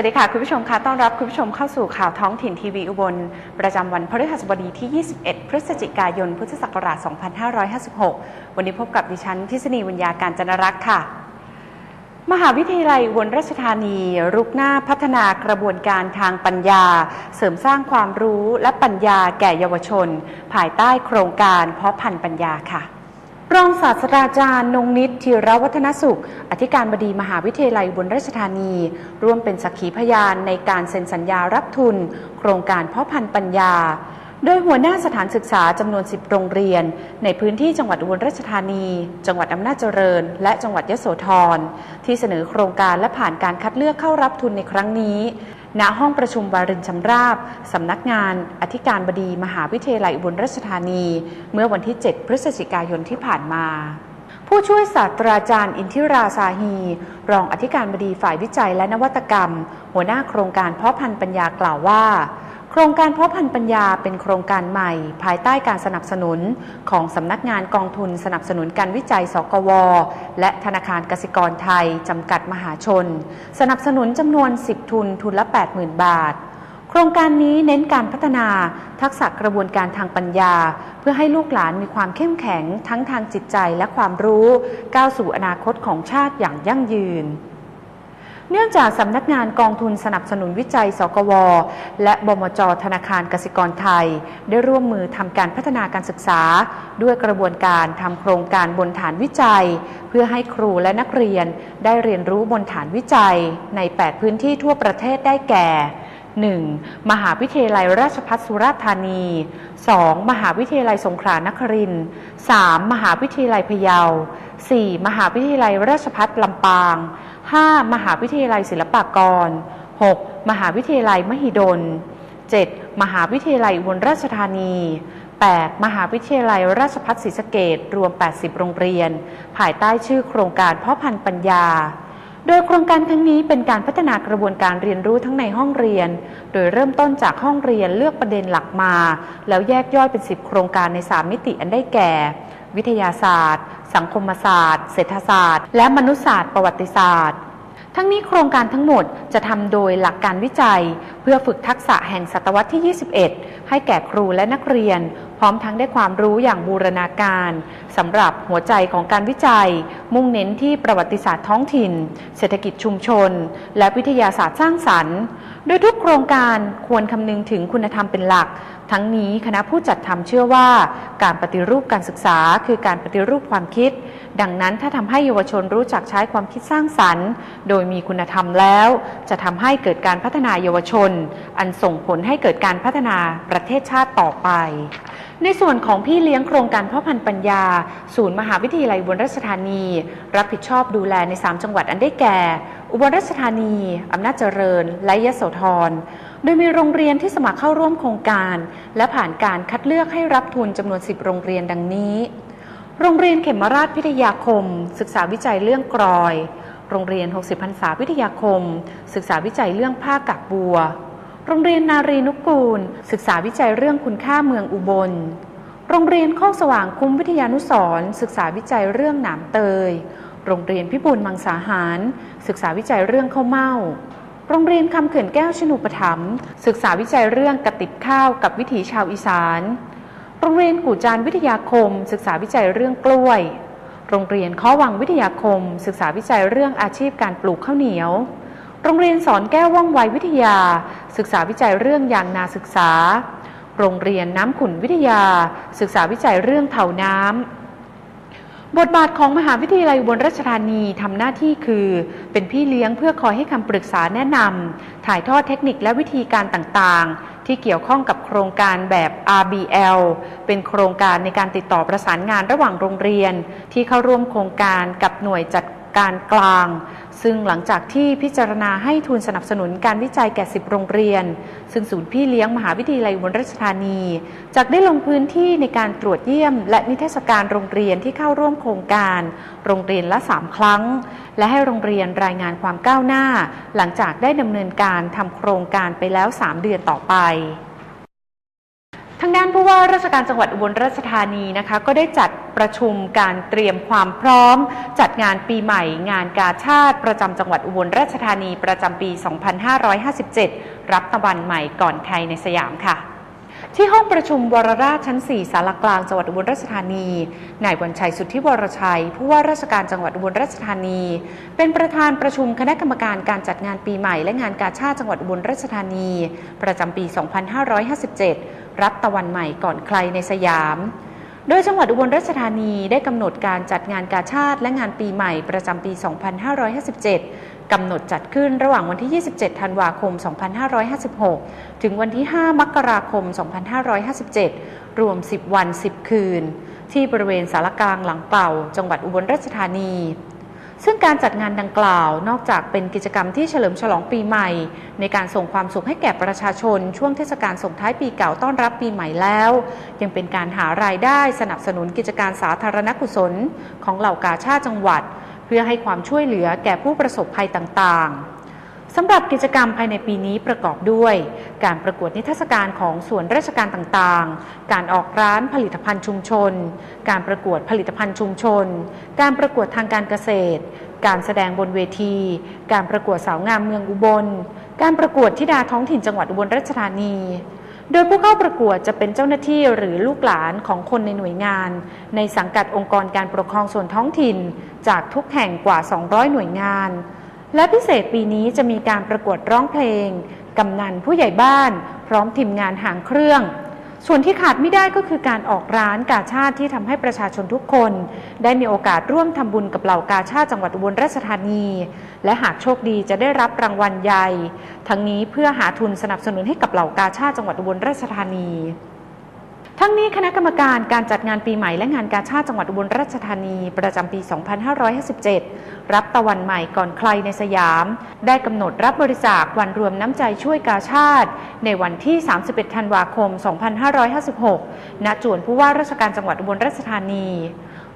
วัสดีค่ะ คุณผู้ชมคะต้อนรับคุณผู้ชมเข้าสู่ข่าวท้องถิ่นทีวีอุบล ประจำวันพฤหัสบดีที่ 21 พฤศจิกายน พุทธศักราช 2556 วันนี้พบกับดิฉันทิศนีวิญญาการจนรักษ์ค่ะ มหาวิทยาลัยอุบลราชธานี รุกหน้าพัฒนากระบวนการทางปัญญา เสริมสร้างความรู้และปัญญาแก่เยาวชน ภายใต้โครงการเพาะพันธุ์ปัญญาค่ะ รองศาสตราจารย์นงนิตธีรวัฒนสุข อธิการบดีมหาวิทยาลัยอุบนราชธานี ร่วมเป็นสักขีพยานในการเซ็นสัญญารับทุน โครงการเพาะพันธุ์ปัญญา โดยหัวหน้าสถานศึกษาจำนวน 10 โรงเรียน ในพื้นที่จังหวัดอุบลราชธานี จังหวัดอำนาจเจริญ และจังหวัดยโสธรที่เสนอโครงการและผ่านการคัดเลือกเข้ารับทุนในครั้งนี้ ณห้องประชุมวารินชำราบสำนักงาน อธิการบดีมหาวิทยาลัยอุบลราชธานี เมื่อวันที่ 7 พฤศจิกายนที่ผ่านมาผู้ช่วยศาสตราจารย์อินทิราซาฮี รองอธิการบดีฝ่ายวิจัยและนวัตกรรม หัวหน้าโครงการเพาะพันธุ์ปัญญากล่าวว่า รงการเพาะพันธุ์ปัญญาเป็นโครงการใหม่ ภายใต้การสนับสนุนของสำนักงานกองทุนสนับสนุนการวิจัย สกว และธนาคารกสิกรไทย จำกัดมหาชน สนับสนุนจำนวน 10 ทุนทุนละ 80,000 บาท โครงการนี้เน้นการพัฒนาทักษะกระบวนการทางปัญญา เพื่อให้ลูกหลานมีความเข้มแข็งทั้งทางจิตใจและความรู้ ก้าวสู่อนาคตของชาติอย่างยั่งยืน เนื่องจากสำนักงานกองทุนสนับสนุนวิจัย สกว และบมจ ธนาคารกสิกรไทย ได้ร่วมมือทำการพัฒนาการศึกษา ด้วยกระบวนการทำโครงการบนฐานวิจัย เพื่อให้ครูและนักเรียนได้เรียนรู้บนฐานวิจัย ใน 8 พื้นที่ทั่วประเทศได้แก่ 1. มหาวิทยาลัยราชภัฏสุราษฎร์ธานี 2. มหาวิทยาลัยสงขลานครินทร์ 3. มหาวิทยาลัยพะเยา 4. มหาวิทยาลัยราชภัฏลำปาง 5. มหาวิทยาลัยศิลปากร 6. มหาวิทยาลัยมหิดล 7. มหาวิทยาลัยอุบลราชธานี 8. มหาวิทยาลัยราชภัฏศรีสะเกดรวม 80 โรงเรียน ภายใต้ชื่อโครงการพาะพันธุ์ปัญญา โดยโครงการครั้งนี้เป็นการพัฒนากระบวนการเรียนรู้ทั้งในห้องเรียน โดยเริ่มต้นจากห้องเรียนเลือกประเด็นหลักมา แล้วแยกย่อยเป็น 10 โครงการใน 3 มิติอันได้แก่ วิทยาศาสตร์ สังคมศาสตร์ เศรษฐศาสตร์ และมนุษยศาสตร์ประวัติศาสตร์ ทั้งนี้โครงการทั้งหมดจะทำโดยหลักการวิจัย เพื่อฝึกทักษะแห่งศตวรรษที่ 21 ให้แก่ครูและนักเรียน พร้อมทั้งได้ความรู้อย่างบูรณาการสำหรับหัวใจของการวิจัย มุ่งเน้นที่ประวัติศาสตร์ท้องถิ่น เศรษฐกิจชุมชน และวิทยาศาสตร์สร้างสรรค์ โดยทุกโครงการควรคำนึงถึงคุณธรรมเป็นหลัก ทั้งนี้คณะผู้จัดทำเชื่อว่า การปฏิรูปการศึกษา คือการปฏิรูปความคิด ดังนั้นถ้าทำให้เยาวชนรู้จักใช้ความคิดสร้างสรรค์ โดยมีคุณธรรมแล้ว จะทำให้เกิดการพัฒนาเยาวชน อันส่งผลให้เกิดการพัฒนาประเทศชาติต่อไป ในส่วนของพี่เลี้ยงโครงการพ่อพันธุ์ปัญญา ศูนย์มหาวิทยาลัยอุบลราชธานี รับผิดชอบดูแลใน 3 จังหวัดอันได้แก่ อุบลราชธานี อำนาจเจริญ และยะโสธร โดยมีโรงเรียนที่สมัครเข้าร่วมโครงการ และผ่านการคัดเลือกให้รับทุนจำนวน 10 โรงเรียนดังนี้ โรงเรียนเขมราชพิทยาคม ศึกษาวิจัยเรื่องกรอย โรงเรียน 60พรรษาวิทยาคม ศึกษาวิจัยเรื่องผ้ากักบัว โรงเรียนนารีนุกูล ศึกษาวิจัยเรื่องคุณค่าเมืองอุบล โรงเรียนโคกสว่างคุ้มวิทยานุสร์ศึกษาวิจัยเรื่องหนามเตย โรงเรียนพิบูลมังสาหาร ศึกษาวิจัยเรื่องข้าวเม่า โรงเรียนคำเขื่อนแก้วชนุปถัมศึกษาวิจัยเรื่องกระติบข้าวกับวิถีชาวอีสาน โรงเรียนกู่จานวิทยาคม ศึกษาวิจัยเรื่องกล้วย โรงเรียนข้อวังวิทยาคม ศึกษาวิจัยเรื่องอาชีพการปลูกข้าวเหนียว โรงเรียนสอนแก้วว่องไววิทยา ศึกษาวิจัยเรื่องยางนาศึกษา โรงเรียนน้ำขุนวิทยา ศึกษาวิจัยเรื่องเถาน้ำ บทบาทของมหาวิทยาลัยอุบลราชธานีทำหน้าที่คือ เป็นพี่เลี้ยงเพื่อคอยให้คำปรึกษาแนะนำถ่ายทอดเทคนิคและวิธีการต่างๆ ที่เกี่ยวข้องกับโครงการแบบ RBL เป็นโครงการในการติดต่อประสานงานระหว่างโรงเรียน ที่เข้าร่วมโครงการกับหน่วยจัด การกลาง ซึ่งหลังจากที่พิจารณาให้ทุนสนับสนุนการวิจัยแก่ 10 โรงเรียน ซึ่งศูนย์พี่เลี้ยงมหาวิทยาลัยอุบลราชธานีจากได้ลงพื้นที่ในการตรวจเยี่ยม และนิเทศการโรงเรียนที่เข้าร่วมโครงการ โรงเรียนละ 3 ครั้ง และให้โรงเรียนรายงานความก้าวหน้า หลังจากได้ดำเนินการทำโครงการไปแล้ว 3 เดือนต่อไปทางด้านผู้ว่าราชการจังหวัดอุบลราชธานีนะคะ ก็ได้จัด ประชุมการเตรียมความพร้อม จัดงานปีใหม่ งานกาชาติประจำจังหวัดอุบลราชธานีประจำปี 2557 รับตะวันใหม่ก่อนใครในสยามค่ะที่ห้องประชุมวรราชชั้น 4 สารกลางจังหวัดอุบลราชธานี นายวันชัยสุทธิวรชัย ผู้ว่าราชการจังหวัดอุบลราชธานี เป็นประธานประชุมคณะกรรมการการจัดงานปีใหม่และงานกาชาติจังหวัดอุบลราชธานี ประจำปี 2557 รับตะวันใหม่ก่อนใครในสยาม โดยจังหวัดอุบลราชธานีได้กำหนดการจัดงานกาชาติและงานปีใหม่ประจำปี 2557 กำหนดจัดขึ้นระหว่างวันที่ 27 ธันวาคม 2556 ถึงวันที่ 5 มกราคม 2557 รวม 10 วัน 10 คืน ที่บริเวณสารกลางหลังเป่า จังหวัดอุบลราชธานี ซึ่งการจัดงานดังกล่าวนอกจากเป็นกิจกรรมที่เฉลิมฉลองปีใหม่ ในการส่งความสุขให้แก่ประชาชน ช่วงเทศกาลส่งท้ายปีเก่าต้อนรับปีใหม่แล้ว ยังเป็นการหารายได้สนับสนุนกิจการสาธารณกุศล ของเหล่ากาชาติจังหวัด เพื่อให้ความช่วยเหลือแก่ผู้ประสบภัยต่างๆ สำหรับกิจกรรมภายในปีนี้ประกอบด้วย การประกวดนิทรรศการของส่วนราชการต่างๆ การออกร้านผลิตภัณฑ์ชุมชน การประกวดผลิตภัณฑ์ชุมชน การประกวดทางการเกษตร การแสดงบนเวที การประกวดสาวงามเมืองอุบล การประกวดธิดาท้องถิ่นจังหวัดอุบลราชธานี โดยผู้เข้าประกวดจะเป็นเจ้าหน้าที่หรือลูกหลานของคนในหน่วยงาน ในสังกัดองค์กรการปกครองส่วนท้องถิ่น จากทุกแห่งกว่า 200 หน่วยงาน และพิเศษปีนี้จะมีการประกวดร้องเพลง กำนันผู้ใหญ่บ้าน พร้อมทีมงานหางเครื่อง ส่วนที่ขาดไม่ได้ก็คือการออกร้านกาชาติที่ทำให้ประชาชนทุกคน ได้มีโอกาสร่วมทำบุญกับเหล่ากาชาติจังหวัดอุบลราชธานี และหากโชคดีจะได้รับรางวัลใหญ่ ทั้งนี้เพื่อหาทุนสนับสนุนให้กับเหล่ากาชาติจังหวัดอุบลราชธานี ทั้งนี้คณะกรรมการการจัดงานปีใหม่และงานกาชาติจังหวัดอุบลราชธานีประจำปี 2557 รับตะวันใหม่ก่อนใครในสยาม ได้กำหนดรับบริจาควันรวมน้ำใจช่วยกาชาติ ในวันที่ 31 ธันวาคม 2556 ณ จวนผู้ว่าราชการจังหวัดอุบลราชธานี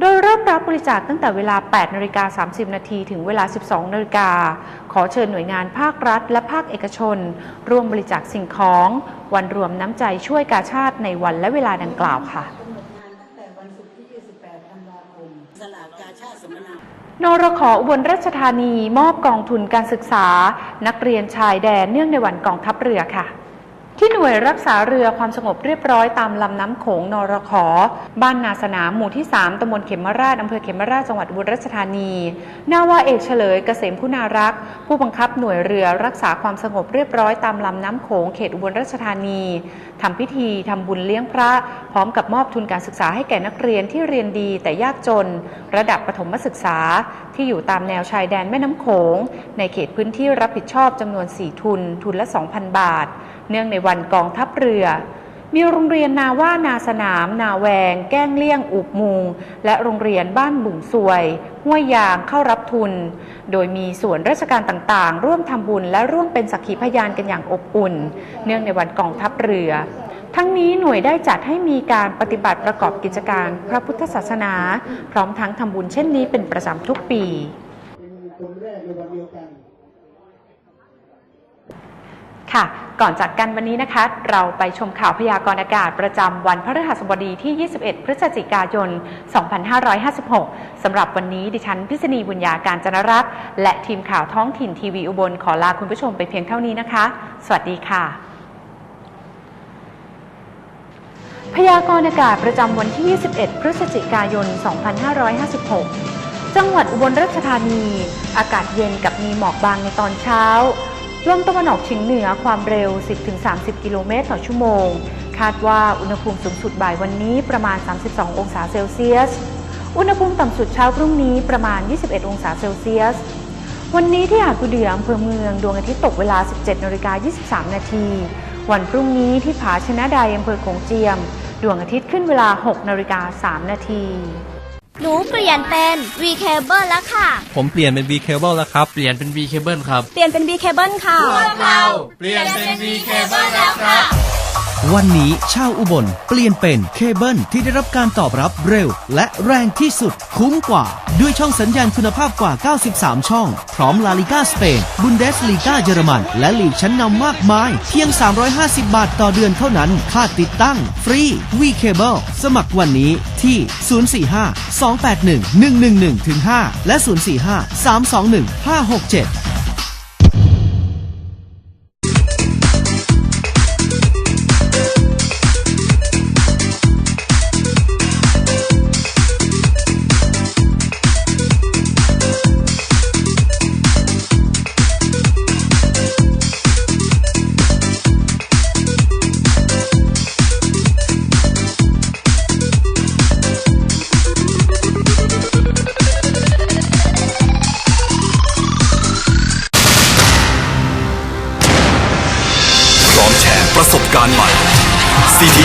โดยเริ่มรับบริจาคตั้งแต่เวลา 8นาฬิกา30 นาทีถึงเวลา 12นาฬิกา ขอเชิญหน่วยงานภาครัฐ และภาคเอกชน ร่วมบริจาคสิ่งของ วันรวมน้ำใจช่วยกาชาติในวันและเวลาดังกล่าวค่ะกำหนดงานตั้งแต่วันศุกร์ที่28ธันวาคมสลากกาชาติสัมมนานรขอุบลราชธานี มอบกองทุนการศึกษา นักเรียนชายแดนเนื่องในวันกองทัพเรือค่ะ ที่หน่วยรักษาเรือความสงบเรียบร้อยตามลำน้ำโขงนรขอ บ้านนาสนามหมู่ที่ 3ตำบลเขมราชอำเภอเขมราชจังหวัดบุรีราชธานีนาวาเอกเฉลยเกษมคุณารักษ์ผู้บังคับหน่วยเรือรักษาความสงบเรียบร้อยตามลำน้ำโขงเขตอุบลราชธานี ทำพิธีทำบุญเลี้ยงพระ พร้อมกับมอบทุนการศึกษาให้แก่นักเรียนที่เรียนดีแต่ยากจน ระดับประถมศึกษา ที่อยู่ตามแนวชายแดนแม่น้ำโขง ในเขตพื้นที่รับผิดชอบจำนวน 4 ทุน ทุนละ 2,000 บาท เนื่องในวันกองทัพเรือ มีโรงเรียนนาว่านาสนาม นาแวง แก้งเลี่ยงอุบมุง และโรงเรียนบ้านบุ่งซวย ห้วยยางเข้ารับทุน โดยมีส่วนราชการต่างๆ ร่วมทำบุญและร่วมเป็นสักขีพยานกันอย่างอบอุ่น เนื่องในวันกองทัพเรือ ทั้งนี้หน่วยได้จัดให้มีการปฏิบัติประกอบกิจการพระพุทธศาสนา พร้อมทั้งทำบุญเช่นนี้เป็นประจำทุกปี เป็นคนแรกในวันเดียวกัน ค่ะ ก่อนจากกันวันนี้นะคะ เราไปชมข่าวพยากรณ์อากาศประจำวันพฤหัสบดีที่ 21 พฤศจิกายน 2556 สำหรับวันนี้ดิฉันพิษณีบุญญาการจนรักษ์และทีมข่าวท้องถิ่นทีวีอุบลขอลาคุณผู้ชมไปเพียงเท่านี้นะคะ สวัสดีค่ะ พยากรณ์อากาศประจำวันที่ 21 พฤศจิกายน 2556 จังหวัดอุบลราชธานี อากาศเย็นกับมีหมอกบางในตอนเช้า ลมตะวันออกเฉียงเหนือความเร็ว 10-30 กิโลเมตรต่อชั่วโมง คาดว่าอุณหภูมิสูงสุดบ่ายวันนี้ประมาณ 32 องศาเซลเซียส อุณหภูมิต่ำสุดเช้าพรุ่งนี้ประมาณ 21 องศาเซลเซียส วันนี้ที่หาดกุเดืออำเภอเมืองดวงอาทิตย์ตกเวลา 17นาฬิกา23 นาที วันพรุ่งนี้ที่ผาชนะใดอำเภอโขงเจียม ดวงอาทิตย์ขึ้นเวลา 6นาฬิกา3นาที หนูเปลี่ยนเป็น V Cable แล้วค่ะ ผมเปลี่ยนเป็น V Cable แล้วครับ เปลี่ยนเป็น V Cable ครับ เปลี่ยนเป็น V Cable ค่ะเราเปลี่ยนเป็น V Cable แล้วครับวันนี้ชาวอุบลเปลี่ยนเป็นเคเบิลที่ได้รับการตอบรับเร็ว และแรงที่สุดคุ้มกว่า ด้วยช่องสัญญาณคุณภาพกว่า 93 ช่อง พร้อมลาลิกาสเปน บุนเดสลีกาเยอรมัน และลีกชั้นนำมากมาย เพียง 350 บาทต่อเดือนเท่านั้น ค่าติดตั้ง ฟรีวีเคเบิลสมัครวันนี้ที่ 045 281 111 5 และ 045 321 567